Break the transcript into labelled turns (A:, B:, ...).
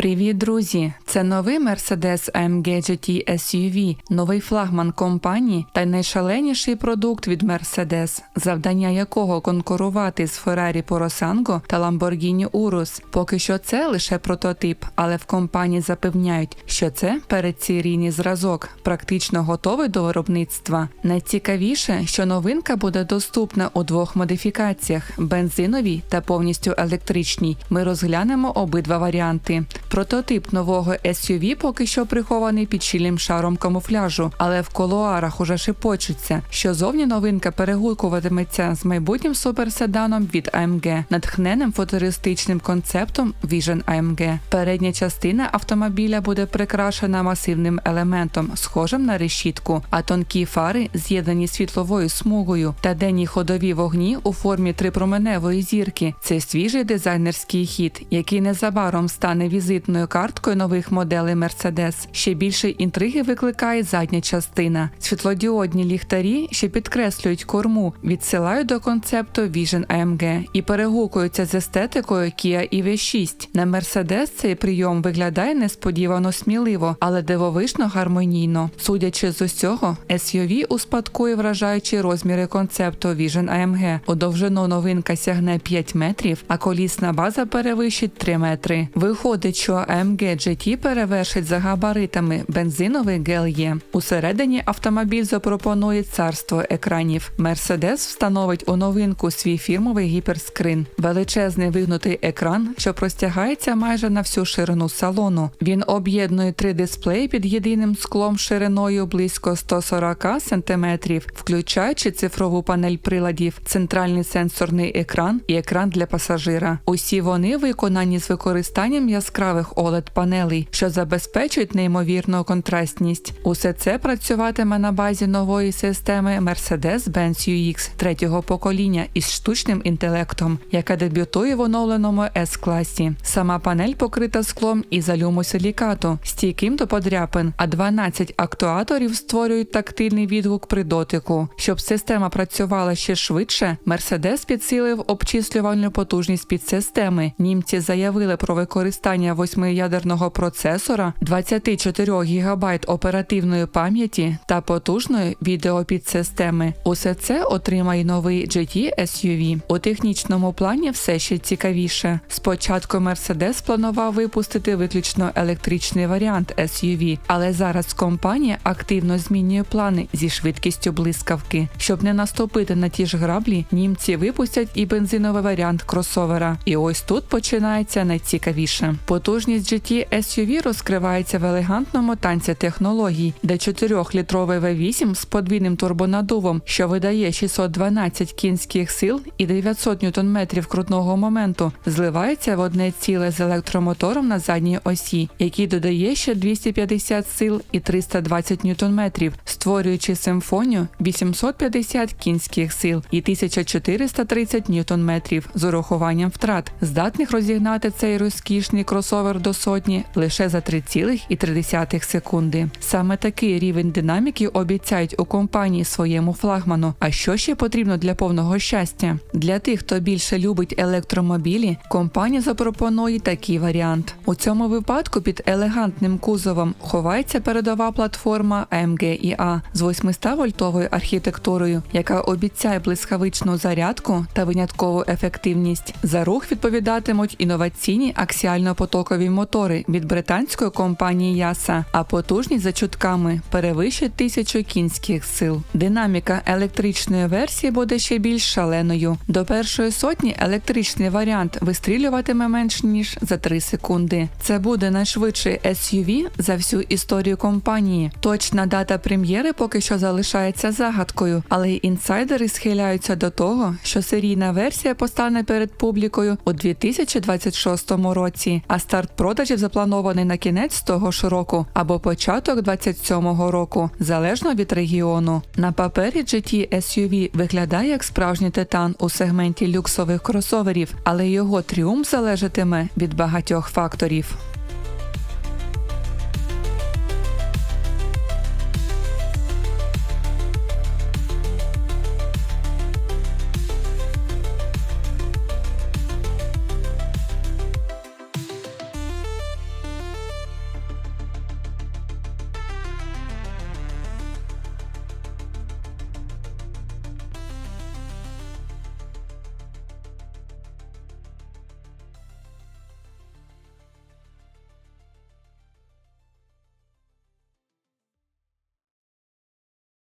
A: Привіт, друзі! Це новий Mercedes AMG GT SUV, новий флагман компанії та найшаленіший продукт від Mercedes, завдання якого конкурувати з Ferrari Porosango та Lamborghini Urus. Поки що це лише прототип, але в компанії запевняють, що це передсерійний зразок, практично готовий до виробництва. Найцікавіше, що новинка буде доступна у двох модифікаціях: бензиновій та повністю електричній. Ми розглянемо обидва варіанти. Прототип нового SUV поки що прихований під щільним шаром камуфляжу, але в колуарах уже шепочуться, що зовні новинка перегукуватиметься з майбутнім суперседаном від AMG, натхненим футуристичним концептом Vision AMG. Передня частина автомобіля буде прикрашена масивним елементом, схожим на решітку, а тонкі фари з'єднані світловою смугою та денні ходові вогні у формі трипроменевої зірки. Це свіжий дизайнерський хід, який незабаром стане візитною карткою нових моделей Mercedes. Ще більше інтриги викликає задня частина. Світлодіодні ліхтарі, що підкреслюють корму, відсилають до концепту Vision AMG і перегукуються з естетикою Kia EV6. На Mercedes цей прийом виглядає несподівано сміливо, але дивовижно гармонійно. Судячи з усього, SUV успадкує вражаючі розміри концепту Vision AMG. У довжину новинка сягне 5 метрів, а колісна база перевищить 3 метри. Виходить, що AMG GT перевершить за габаритами бензиновий GLE. Усередині автомобіль запропонує царство екранів. Mercedes встановить у новинку свій фірмовий гіперскрин, величезний вигнутий екран, що простягається майже на всю ширину салону. Він об'єднує три дисплеї під єдиним склом шириною близько 140 см, включаючи цифрову панель приладів, центральний сенсорний екран і екран для пасажира. Усі вони виконані з використанням яскравих oled панелей, що забезпечують неймовірну контрастність. Усе це працюватиме на базі нової системи Mercedes-Benz UX третього покоління із штучним інтелектом, яка дебютує в оновленому S-класі. Сама панель покрита склом із алюмосилікату, стійким до подряпин, а 12 актуаторів створюють тактильний відгук при дотику. Щоб система працювала ще швидше, Mercedes підсилив обчислювальну потужність підсистеми. Німці заявили про використання восьмиядерного процесора, 24 ГБ оперативної пам'яті та потужної відеопідсистеми. Усе це отримає новий GT SUV. У технічному плані все ще цікавіше. Спочатку Mercedes планував випустити виключно електричний варіант SUV, але зараз компанія активно змінює плани зі швидкістю блискавки. Щоб не наступити на ті ж граблі, німці випустять і бензиновий варіант кросовера. І ось тут починається найцікавіше. Потужність GT SUV розкривається в елегантному танці технологій, де 4-літровий V8 з подвійним турбонадувом, що видає 612 кінських сил і 900 ньютон-метрів крутного моменту, зливається в одне ціле з електромотором на задній осі, який додає ще 250 сил і 320 ньютон-метрів, створюючи симфонію 850 кінських сил і 1430 ньютон-метрів з урахуванням втрат, здатних розігнати цей розкішний кросовер до сотні лише за 3,3 секунди. Саме такий рівень динаміки обіцяють у компанії своєму флагману. А що ще потрібно для повного щастя? Для тих, хто більше любить електромобілі, компанія запропонує такий варіант. У цьому випадку під елегантним кузовом ховається передова платформа AMG IA з 800-вольтовою архітектурою, яка обіцяє блискавичну зарядку та виняткову ефективність. За рух відповідатимуть інноваційні аксіально-потокові мотори від британської компанії Яса, а потужність за чутками перевищить тисячу кінських сил. Динаміка електричної версії буде ще більш шаленою. До першої сотні електричний варіант вистрілюватиме менш ніж за 3 секунди. Це буде найшвидший SUV за всю історію компанії. Точна дата прем'єри поки що залишається загадкою, але й інсайдери схиляються до того, що серійна версія постане перед публікою у 2026 році, а старт продажів запланований на кінець того ж року або початок 27-го року, залежно від регіону. На папері GT SUV виглядає як справжній титан у сегменті люксових кросоверів, але його тріумф залежатиме від багатьох факторів.